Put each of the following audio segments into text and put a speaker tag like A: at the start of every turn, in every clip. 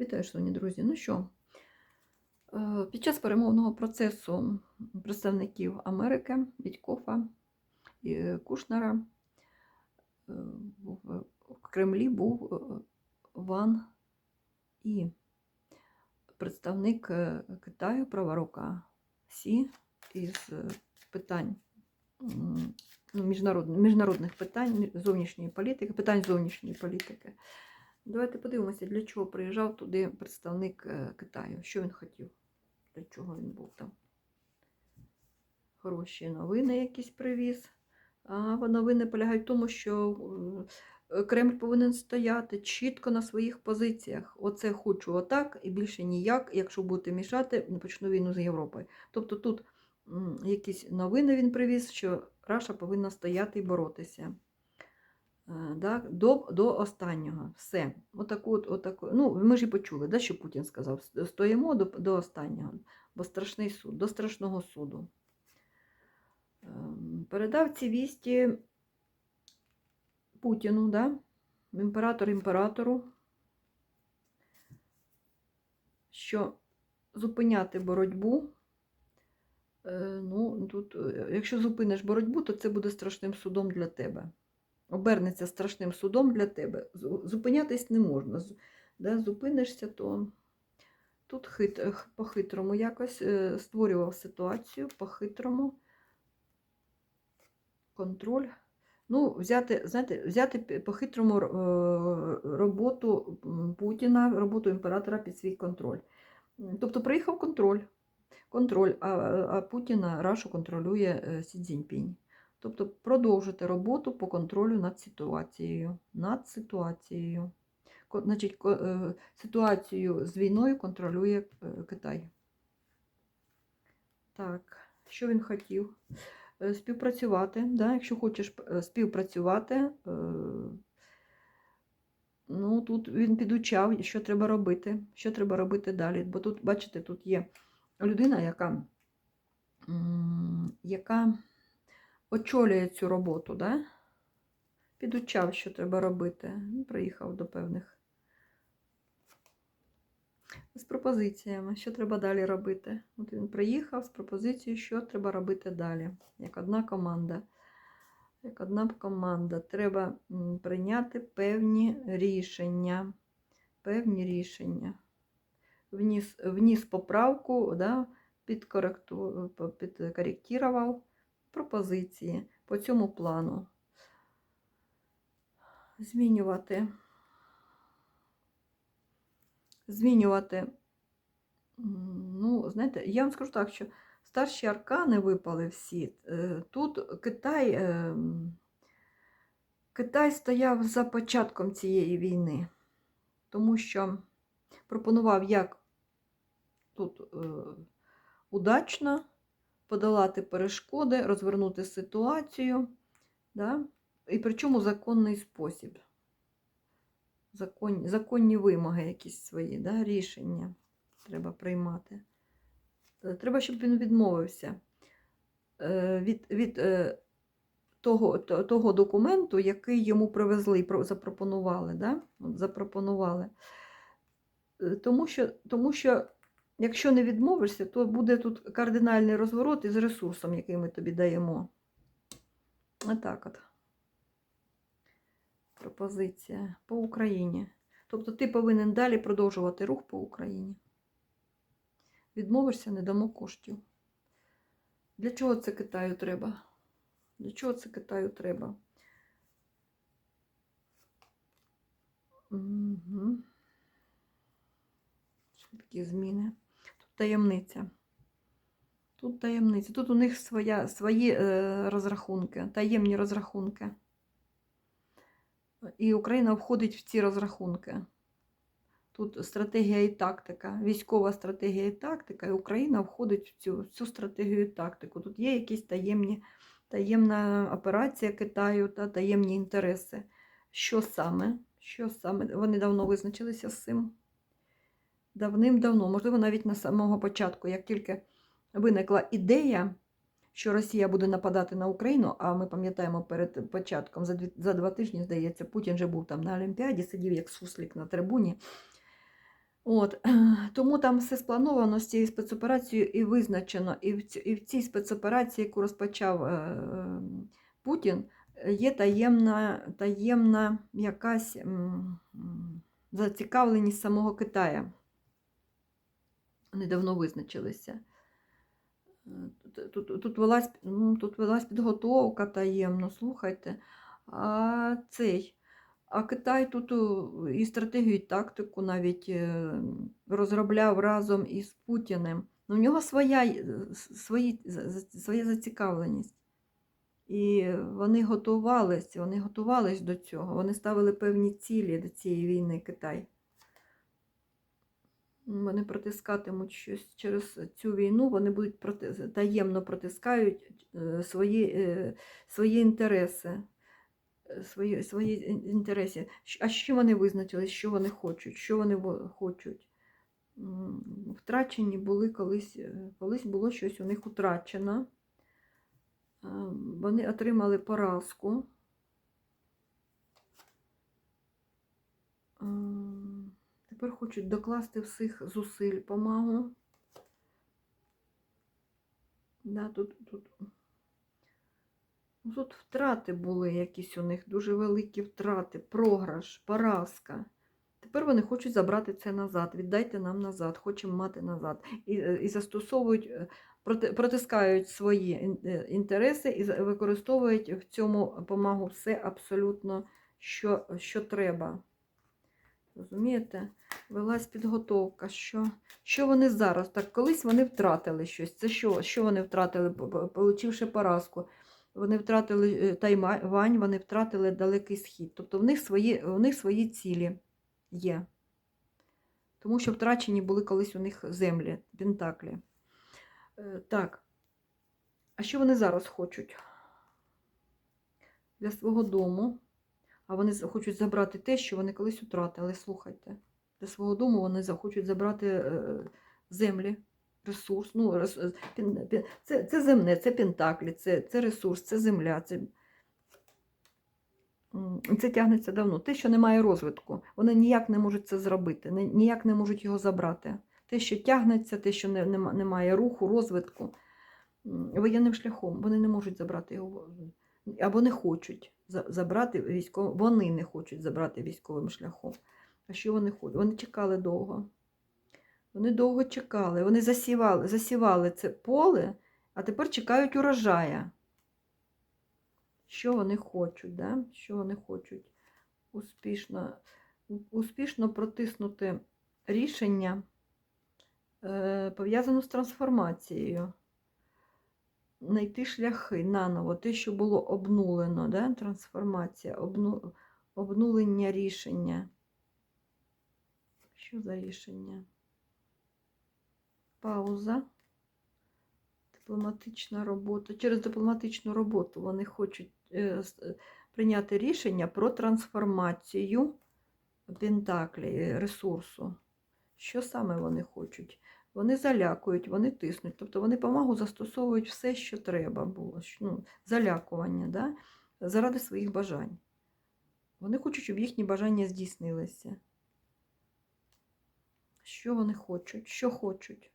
A: Вітаю, шановні друзі. Ну що, е, під час перемовного процесу представників Америки, Вітькофа і е, Кушнера е, в в Кремлі був е, Ван І, представник е, Китаю, права рука Сі із е, питань ну, міжнародних питань, зовнішньої політики, питань зовнішньої політики. Давайте подивимося, для чого приїжджав туди представник е, Китаю. Що він хотів? Для чого він був там? Хороші новини якісь привіз. А новини полягають в тому, що е, Кремль повинен стояти чітко на своїх позиціях. Оце хочу отак і більше ніяк. Якщо будете мішати, почну війну з Європою. Тобто тут якісь новини він привіз, що Раша повинна стояти і боротися. Е, да, до, до останнього. Все. Отаку, от, отаку. Ну, ми ж і почули, да, що Путін сказав. Стоїмо до, до останнього, бо страшний суд, до страшного суду. Ем, Передав ці вісті Путіну, да? імператор імператору, що зупиняти боротьбу. е, Ну, тут, е, якщо зупиниш боротьбу, то це буде страшним судом для тебе обернеться страшним судом для тебе. Зупинятись не можна. Да, зупинишся, то тут хит, по-хитрому якось е, створював ситуацію по-хитрому. Контроль. Ну, взяти, знаєте, взяти по-хитрому е, роботу Путіна, роботу імператора під свій контроль. Тобто приїхав контроль. Контроль, а, а Путіна Рашу контролює е, Сі Цзіньпінь. Тобто продовжити роботу по контролю над ситуацією. Над ситуацією. Значить, е, ситуацію з війною контролює е, Китай. Так, що він хотів? Е, Співпрацювати. Да? Якщо хочеш співпрацювати, ну тут він підучав, що треба робити, що треба робити далі. Бо тут, бачите, тут є людина, яка, яка очолює цю роботу, да? підучав, що треба робити. Приїхав до певних з пропозиціями, що треба далі робити. От він приїхав з пропозицією, що треба робити далі. Як одна команда. Як одна команда. Треба прийняти певні рішення. Певні рішення. Вніс, вніс поправку, да, підкоректу, підкоректував пропозиції по цьому плану. Змінювати. Змінювати. Ну, знаєте, я вам скажу так, що старші аркани випали всі. Е, Тут Китай, е, Китай стояв за початком цієї війни, тому що пропонував як тут е, удачно подолати перешкоди, розвернути ситуацію, да? і причому законний спосіб. Законні, законні вимоги якісь свої, да? рішення треба приймати. Е, Треба, щоб він відмовився е, від, від е, того, того документу, який йому привезли запропонували. Да? Запропонували. Тому що, тому що якщо не відмовишся, то буде тут кардинальний розворот із ресурсом, який ми тобі даємо. Отак от. Пропозиція по Україні. Тобто ти повинен далі продовжувати рух по Україні. Відмовишся, не дамо коштів. Для чого це Китаю треба? Для чого це Китаю треба? Угу. Швидкі зміни. Таємниця. Тут таємниця. Тут у них своя, свої е, розрахунки, таємні розрахунки. І Україна входить в ці розрахунки. Тут стратегія і тактика, військова стратегія і тактика, і Україна входить в цю, цю стратегію і тактику. Тут є якісь таємні, таємна операція Китаю та таємні інтереси. Що саме? Що саме? Вони давно визначилися з цим. Давним-давно, можливо, навіть на самого початку, як тільки виникла ідея, що Росія буде нападати на Україну, а ми пам'ятаємо перед початком, за, дві, за два тижні, здається, Путін же був там на Олімпіаді, сидів як суслік на трибуні. От, тому там все сплановано з цією спецоперацією і визначено. І в, і в цій спецоперації, яку розпочав е, е, Путін, є таємна, таємна якась м, зацікавленість самого Китая. Вони давно визначилися. Е, Тут, тут, тут, велась, ну, тут велась підготовка таємно, слухайте. А цей. А Китай тут і стратегію, і тактику навіть е, розробляв разом із Путіним. Ну, в нього своя, е, свої, своя зацікавленість. І вони готувалися, вони готувались до цього. Вони ставили певні цілі до цієї війни Китай. Вони протискатимуть щось через цю війну, вони будуть проти, таємно протискають е, свої, е, свої інтереси. е, Свої, свої інтереси. А що вони визначили, що вони хочуть? Що вони хочуть? Втрачені були колись, е, колись було щось у них утрачено. Е, Вони отримали поразку. Тепер хочуть докласти всіх зусиль помагу. Да, тут, тут, тут втрати були якісь у них, дуже великі втрати, програш, поразка. Тепер вони хочуть забрати це назад. Віддайте нам назад, хочемо мати назад. І, е, і застосовують, е, проти, протискають свої е, інтереси і використовують в цьому помагу все абсолютно, що, що треба. Розумієте? Велась підготовка. Що, що вони зараз? Так, колись вони втратили щось. Це що? Що вони втратили, получивши поразку? Вони втратили е, Тайвань, вони втратили Далекий Схід. Тобто в них свої, в них свої цілі є. Тому що втрачені були колись у них землі, пентаклі. Е, Так. А що вони зараз хочуть? Для свого дому. А вони хочуть забрати те, що вони колись втратили. Слухайте. Для свого дому вони захочуть забрати е, землі, ресурс. Ну, е, це, це земне, це пентаклі, це, це ресурс, це земля. Це, це тягнеться давно. Те, що немає розвитку, вони ніяк не можуть це зробити, ніяк не можуть його забрати. Те, що тягнеться, те, що немає руху, розвитку, воєнним шляхом, вони не можуть забрати його. Або не хочуть забрати військовим, вони не хочуть забрати військовим шляхом. Що вони хочуть? Вони чекали довго. Вони довго чекали, вони засівали, засівали це поле, а тепер чекають урожая. Що вони хочуть, да? що вони хочуть успішно, успішно протиснути рішення, е, пов'язане з трансформацією. Знайти шляхи наново, те, що було обнулено, да? трансформація, обну... обнулення рішення. Що за рішення? Пауза. Дипломатична робота. Через дипломатичну роботу вони хочуть е, е, прийняти рішення про трансформацію Пентаклі, е, ресурсу. Що саме вони хочуть? Вони залякують, вони тиснуть. Тобто вони помагу застосовують все, що треба було. Ну, залякування, да? заради своїх бажань. Вони хочуть, щоб їхні бажання здійснилися. Що вони хочуть? Що хочуть?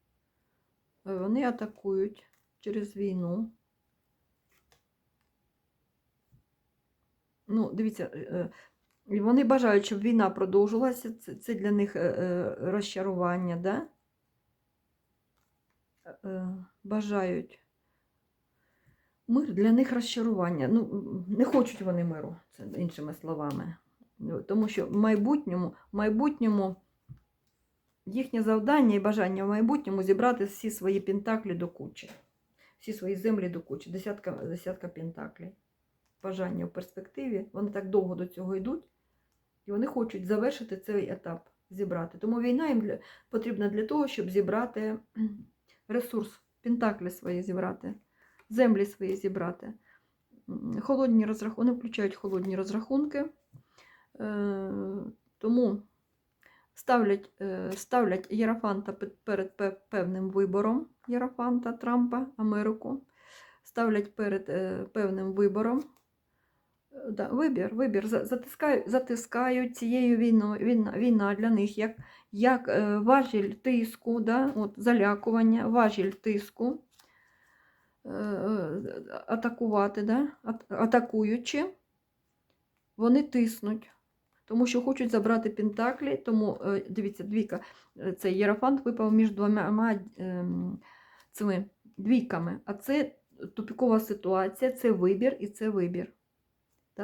A: Е, Вони атакують через війну. Ну, дивіться, е, е, вони бажають, щоб війна продовжилася. Це, для них розчарування, да? Бажають. Мир для них розчарування. Ну, не хочуть вони миру, це іншими словами. Тому що в майбутньому, в майбутньому їхнє завдання і бажання в майбутньому зібрати всі свої пентаклі до кучі, всі свої землі до кучі, десятка, десятка пентаклів. Бажання в перспективі, вони так довго до цього йдуть, і вони хочуть завершити цей етап, зібрати. Тому війна їм для, потрібна для того, щоб зібрати ресурс, пентаклі свої зібрати, землі свої зібрати. Холодні розрахунки, вони включають холодні розрахунки. Е, тому ставлять, е, ставлять Єрофанта пед- перед певним вибором Єрофанта Трампа, Америку. Ставлять перед е, певним вибором. Е, Да, вибір, вибір. Затискають, затискають цією війною. Війна, війна для них як, як важіль тиску, да, от, залякування, важіль тиску, атакувати, да, атакуючи, вони тиснуть. Тому що хочуть забрати Пентаклі, тому е, дивіться, двійка, е, цей єрофант випав між двома ем, цими двійками. А це тупікова ситуація, це вибір і це вибір.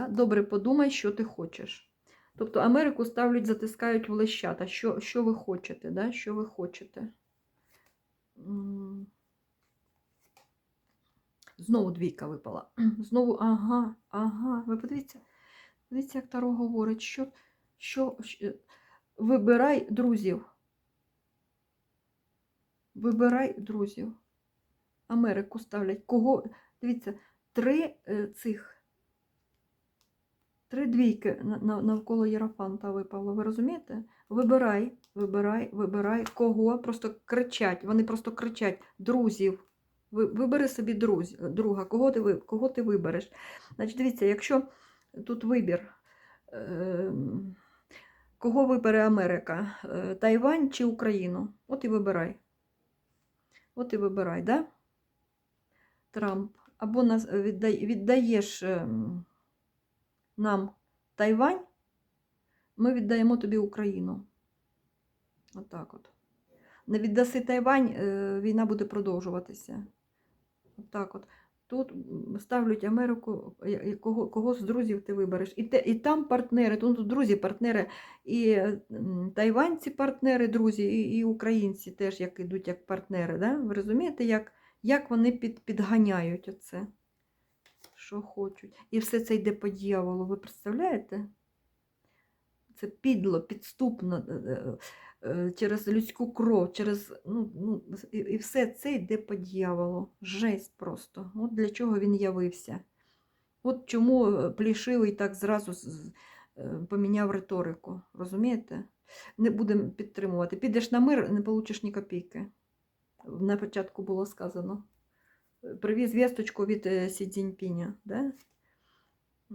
A: Добре подумай, що ти хочеш. Тобто Америку ставлять, затискають в лещата. Що, що ви хочете? Да? Що ви хочете? Знову двійка випала. Знову, ага, ага. Ви подивіться, дивіться, як Таро говорить, що, що, що вибирай друзів. Вибирай друзів. Америку ставлять. Кого? Дивіться, три е, цих. Три двійки на- на- навколо Єрофанта випало. Ви розумієте? Вибирай, вибирай, вибирай. Кого? Просто кричать. Вони просто кричать друзів. Вибери собі друзі, друга, кого ти, кого ти вибереш. Значить, дивіться, якщо тут вибір, ем, кого вибере Америка? Е, Тайвань чи Україну? От і вибирай. От і вибирай, да? Трамп. Або віддаєш ем, нам Тайвань, ми віддаємо тобі Україну. Отак от. Не віддаси Тайвань, е, війна буде продовжуватися. Отак от. Тут ставлять Америку, я- кого, кого з друзів ти вибереш. І, те, і там партнери, тут, друзі, партнери, і е, тайванці партнери, друзі, і, і українці теж як ідуть як партнери. Да? Ви розумієте, як, як вони під, підганяють оце? Що хочуть. І все це йде по дьяволу. Ви представляєте? Це підло, підступно, е, е, е, через людську кров, через, ну, ну, і, все це йде по дьяволу. Жесть просто. От для чого він явився. От чому е, плішивий так зразу е, поміняв риторику. Розумієте? Не будемо підтримувати. Підеш на мир, не получиш ні копійки. На початку було сказано. Привіз вісточку від е, Сі Цзіньпіня. Да?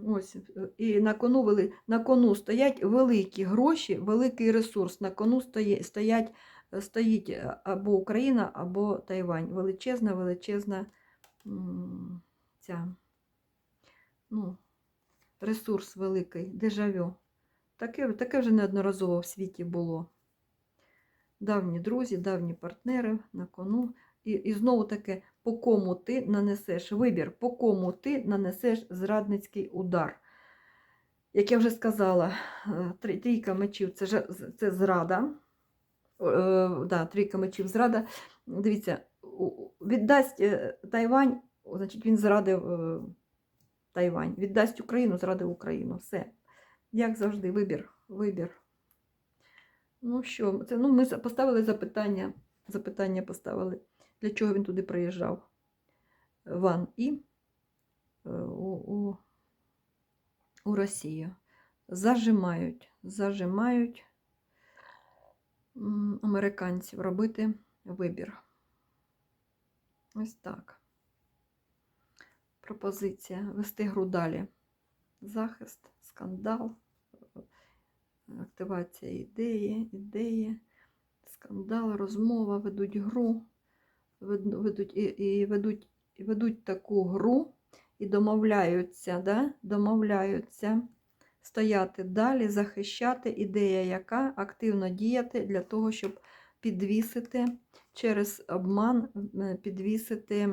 A: Ось, е, і на кону, на кону стоять великі гроші, великий ресурс. На кону стоять, е, стоїть е, або Україна, або Тайвань. Величезна, величезна ця, ну, ресурс великий, дежавю. Таке, таке вже неодноразово в світі було. Давні друзі, давні партнери на кону. І, і знову таке, по кому ти нанесеш вибір, по кому ти нанесеш зрадницький удар. Як я вже сказала, е, трійка мечів це, це зрада. Е, да, трійка мечів зрада. Дивіться, віддасть е, Тайвань, значить він зрадив е, Тайвань. Віддасть Україну, зрадив Україну. Все. Як завжди, вибір. вибір. Ну що, це, ну, ми поставили запитання. Запитання поставили, для чого він туди приїжджав. Ван І е, у, у, у Росію. Зажимають, зажимають американців робити вибір. Ось так. Пропозиція вести гру далі. Захист, скандал, активація ідеї, ідеї, скандал, розмова, ведуть гру, ведуть, і, і ведуть, ведуть таку гру і домовляються, да? домовляються стояти далі, захищати ідея, яка активно діяти для того, щоб підвісити через обман, е, підвісити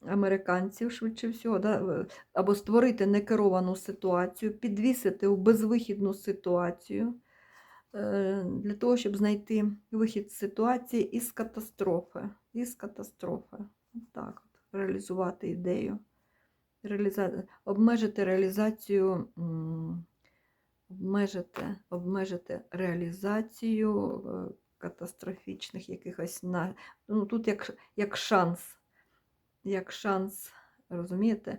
A: американців, швидше всього, да? або створити некеровану ситуацію, підвісити у безвихідну ситуацію для того, щоб знайти вихід з ситуації із катастрофи. Із катастрофи. Так от, реалізувати ідею. Реаліза... Обмежити реалізацію, обмежити, обмежити реалізацію е, катастрофічних якихось на... ну, тут як, як шанс. Як шанс, розумієте?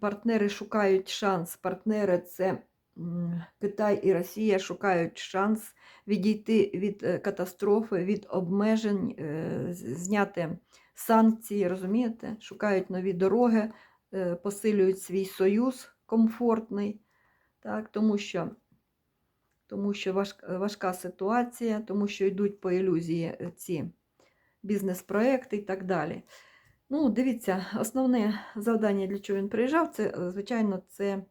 A: Партнери шукають шанс. Партнери це Китай і Росія шукають шанс відійти від е, катастрофи, від обмежень, е, зняти санкції, розумієте? Шукають нові дороги, е, посилюють свій союз комфортний, так? тому що тому що важка ситуація, тому що йдуть по ілюзії ці бізнес-проекти і так далі. Ну, дивіться, основне завдання, для чого він приїжджав, це, звичайно, це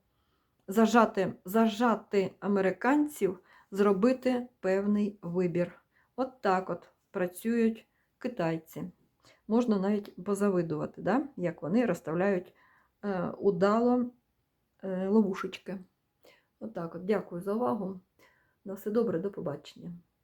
A: зажати, зажати американців, зробити певний вибір. От так от працюють китайці. Можна навіть позавидувати, да? як вони розставляють е, удало е, ловушечки. Отак от, Дякую за увагу. На все добре, до побачення.